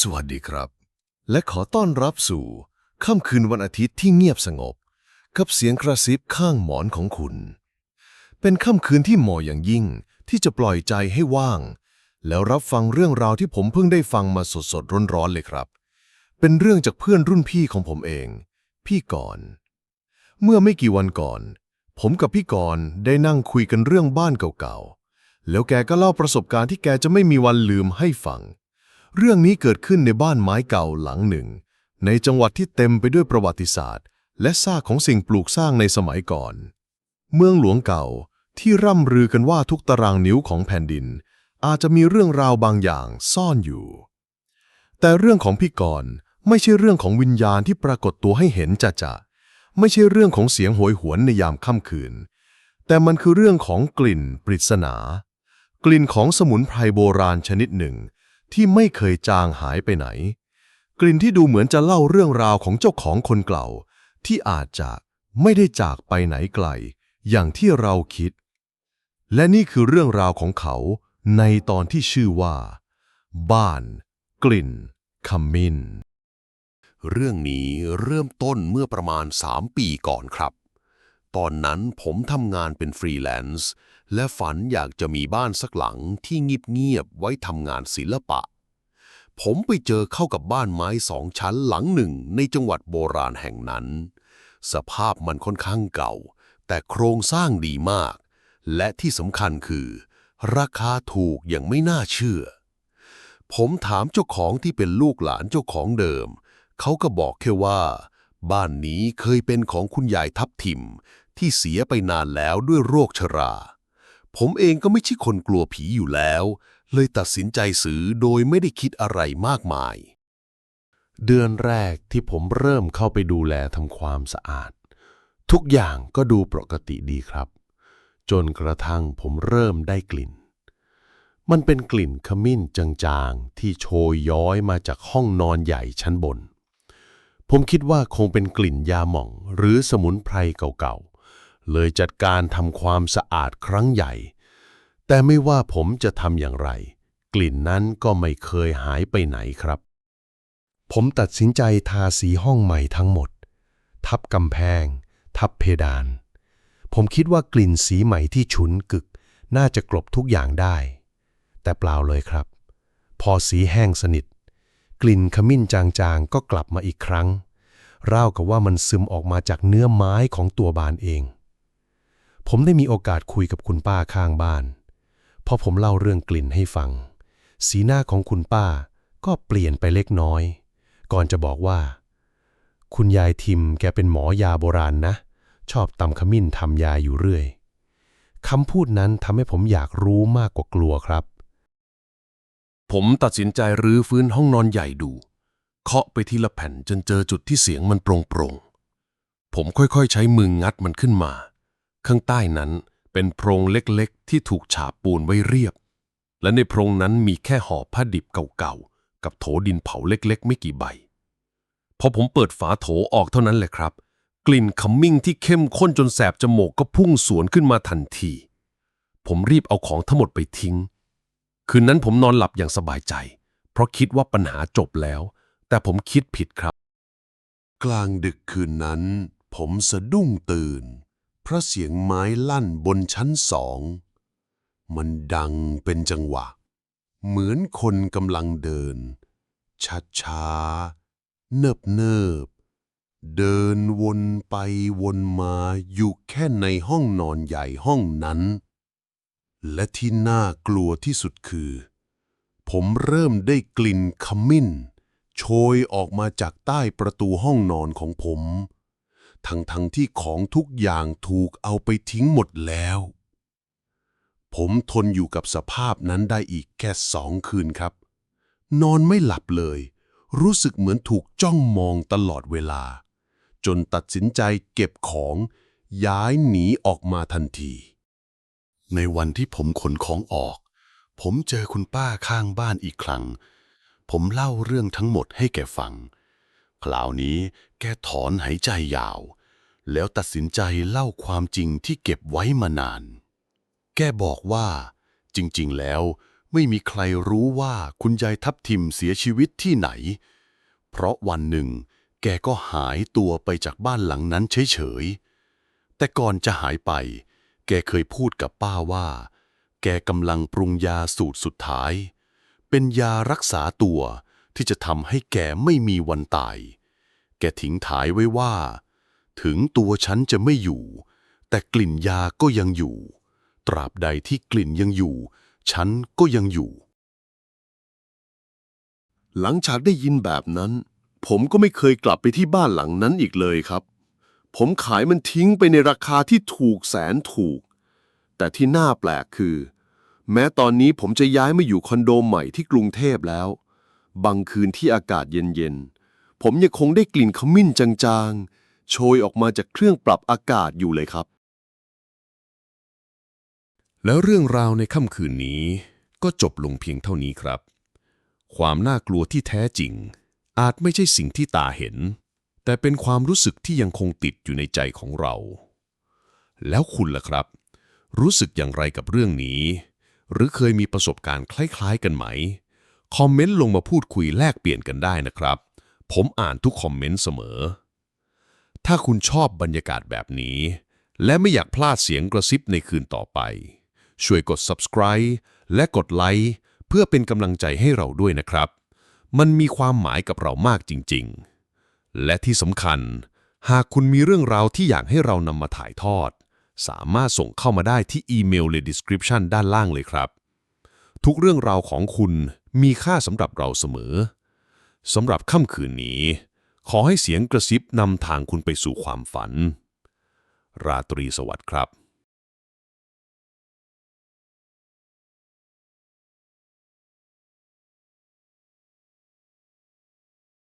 สวัสดีครับ และขอต้อนรับสู่ ค่ำคืนวันอาทิตย์ที่เงียบสงบ กับเสียงกระซิบข้างหมอนของคุณ เป็นค่ำคืนที่เหมาะอย่างยิ่งที่จะปล่อยใจให้ว่าง แล้วรับฟังเรื่องราวที่ผมเพิ่งได้ฟังมาสดๆร้อนๆเลยครับ เป็นเรื่องจากเพื่อนรุ่นพี่ของผมเอง พี่กรณ์เมื่อไม่กี่วันก่อน ผมกับพี่กรณ์ได้นั่งคุยกันเรื่องบ้านเก่าๆแล้วแกก็เล่าประสบการณ์ที่แกจะไม่มีวันลืมให้ฟัง เรื่องนี้เกิดขึ้นในบ้านไม้เก่าหลังหนึ่ง ในจังหวัดที่เต็มไปด้วยประวัติศาสตร์ และซากของสิ่งปลูกสร้างในสมัยก่อน เมืองหลวงเก่าที่ร่ำลือกันว่าทุกตารางนิ้วของแผ่นดิน อาจจะมีเรื่องราวบางอย่างซ่อนอยู่ แต่เรื่องของพี่กรณ์ไม่ใช่เรื่องของวิญญาณที่ปรากฏตัวให้เห็นจะจะไม่ใช่เรื่องของเสียงโหยหวนในยามค่ำคืน แต่มันคือเรื่องของกลิ่นปริศนา กลิ่นของสมุนไพรโบราณชนิดหนึ่ง ที่ไม่เคยจางหายไปไหน กลิ่นที่ดูเหมือนจะเล่าเรื่องราวของเจ้าของคนเก่า ที่อาจจะไม่ได้จากไปไหนไกล อย่างที่เราคิด และนี่คือเรื่องราวของเขาในตอนที่ชื่อว่า บ้าน กลิ่นขมิ้นเรื่องนี้เริ่มต้นเมื่อประมาณ 3 ปีก่อนครับ ตอนนั้นผมทำงานเป็นฟรีแลนซ์และฝันอยากจะมีบ้านสักหลังที่เงียบๆไว้ทำงานศิลปะ ผมไปเจอเข้ากับบ้านไม้สองชั้นหลังหนึ่งในจังหวัดโบราณแห่งนั้น สภาพมันค่อนข้างเก่า แต่โครงสร้างดีมาก และที่สำคัญคือ ราคาถูกอย่างไม่น่าเชื่อ ผมถามเจ้าของที่เป็นลูกหลานเจ้าของเดิม เขาก็บอกแค่ว่าบ้านนี้เคยเป็นของคุณยายทับทิม ที่เสียไปนานแล้วด้วยโรคชรา ผมเองก็ไม่ใช่คนกลัวผีอยู่แล้ว เลยตัดสินใจซื้อโดยไม่ได้คิดอะไรมากมาย เดือนแรกที่ผมเริ่มเข้าไปดูแลทำความสะอาด ทุกอย่างก็ดูปกติดีครับ จนกระทั่งผมเริ่มได้กลิ่น มันเป็นกลิ่นขมิ้นจางๆ ที่โชยย้อยมาจากห้องนอนใหญ่ชั้นบนผมคิดว่าคงเป็นกลิ่นยาหม่อง หรือสมุนไพรเก่าๆ เลยจัดการทำความสะอาดครั้งใหญ่ แต่ไม่ว่าผมจะทำอย่างไร กลิ่นนั้นก็ไม่เคยหายไปไหนครับ ผมตัดสินใจทาสีห้องใหม่ทั้งหมด ทับกำแพง ทับเพดาน ผมคิดว่ากลิ่นสีใหม่ที่ฉุนกึก น่าจะกลบทุกอย่างได้ แต่เปล่าเลยครับ พอสีแห้งสนิท กลิ่นขมิ้นจางๆก็กลับมาอีกครั้งราวกับว่ามันซึมออกมาจากเนื้อไม้ของตัวบานเอง ผมได้มีโอกาสคุยกับคุณป้าข้างบ้าน พอผมเล่าเรื่องกลิ่นให้ฟัง สีหน้าของคุณป้าก็เปลี่ยนไปเล็กน้อย ก่อนจะบอกว่า คุณยายทิมแกเป็นหมอยาโบราณนะ ชอบตำขมิ้นทำยาอยู่เรื่อยคำพูดนั้นทำให้ผมอยากรู้มากกว่ากลัวครับ ผมตัดสินใจรื้อฟื้นห้องนอนใหญ่ดู เคาะไปทีละแผ่นจนเจอจุดที่เสียงมันโปร่งๆ ผมค่อยๆ ใช้มืองัดมันขึ้นมา ข้างใต้นั้นเป็นโพรงเล็กๆ ที่ถูกฉาบปูนไว้เรียบ และในโพรงนั้นมีแค่ห่อผ้าดิบเก่าๆ กับโถดินเผาเล็กๆ ไม่กี่ใบ พอผมเปิดฝาโถออกเท่านั้นแหละครับ กลิ่นขมิ้นที่เข้มข้นจนแสบจมูกก็พุ่งสวนขึ้นมาทันที ผมรีบเอาของทั้งหมดไปทิ้ง คืนนั้นผมนอนหลับอย่างสบายใจ เพราะคิดว่าปัญหาจบแล้ว แต่ผมคิดผิดครับ กลางดึกคืนนั้น ผมสะดุ้งตื่น เพราะเสียงไม้ลั่นบนชั้นสอง มันดังเป็นจังหวะ เหมือนคนกำลังเดินช้าช้าๆ เนิบเนิบเดินวนไปวนมาอยู่แค่ในห้องนอนใหญ่ห้องนั้น และที่น่ากลัวที่สุดคือ ผมเริ่มได้กลิ่นขมิ้น โชยออกมาจากใต้ประตูห้องนอนของผม ทั้งทั้งที่ของทุกอย่างถูกเอาไปทิ้งหมดแล้ว ผมทนอยู่กับสภาพนั้นได้อีกแค่สองคืนครับ นอนไม่หลับเลย รู้สึกเหมือนถูกจ้องมองตลอดเวลา จนตัดสินใจเก็บของย้ายหนีออกมาทันที ในวันที่ผมขนของออก ผมเจอคุณป้าข้างบ้านอีกครั้ง ผมเล่าเรื่องทั้งหมดให้แกฟัง คราวนี้แกถอนหายใจยาว แล้วตัดสินใจเล่าความจริงที่เก็บไว้มานาน แกบอกว่า จริง ๆ แล้วไม่มีใครรู้ว่าคุณยายทับทิมเสียชีวิตที่ไหน เพราะวันหนึ่ง แกก็หายตัวไปจากบ้านหลังนั้นเฉยๆ แต่ก่อนจะหายไป แกเคยพูดกับป้าว่า แกกำลังปรุงยาสูตรสุดท้าย เป็นยารักษาตัว ที่จะทำให้แกไม่มีวันตาย แกทิ้งท้ายไว้ว่า ถึงตัวฉันจะไม่อยู่ แต่กลิ่นยาก็ยังอยู่ ตราบใดที่กลิ่นยังอยู่ ฉันก็ยังอยู่ หลังจากได้ยินแบบนั้น ผมก็ไม่เคยกลับไปที่บ้านหลังนั้นอีกเลยครับ ผมขายมันทิ้งไปในราคาที่ถูกแสนถูก แต่ที่น่าแปลกคือ แม้ตอนนี้ผมจะย้ายมาอยู่คอนโดใหม่ที่กรุงเทพแล้ว บางคืนที่อากาศเย็นๆ ผมยังคงได้กลิ่นขมิ้นจางๆ โชยออกมาจากเครื่องปรับอากาศอยู่เลยครับ แล้วเรื่องราวในค่ำคืนนี้ก็จบลงเพียงเท่านี้ครับ ความน่ากลัวที่แท้จริง อาจไม่ใช่สิ่งที่ตาเห็น แต่เป็นความรู้สึกที่ยังคงติดอยู่ในใจของเรา แล้วคุณล่ะครับ รู้สึกอย่างไรกับเรื่องนี้ หรือเคยมีประสบการณ์คล้าย ๆ กันไหม คอมเมนต์ลงมาพูดคุยแลกเปลี่ยนกันได้นะครับ ผมอ่านทุกคอมเมนต์เสมอ ถ้าคุณชอบบรรยากาศแบบนี้ และไม่อยากพลาดเสียงกระซิบในคืนต่อไป ช่วยกด subscribe และกดไลค์เพื่อเป็นกำลังใจให้เราด้วยนะครับ มันมีความหมายกับเรามากจริงๆ และที่สำคัญ หากคุณมีเรื่องราวที่อยากให้เรานำมาถ่ายทอด สามารถส่งเข้ามาได้ที่อีเมลใน description ด้านล่างเลยครับ ทุกเรื่องราวของคุณ มีค่าสำหรับเราเสมอสำหรับค่ำคืนนี้ ขอให้เสียงกระซิบนำทางคุณไปสู่ความฝัน ราตรีสวัสดิ์ครับ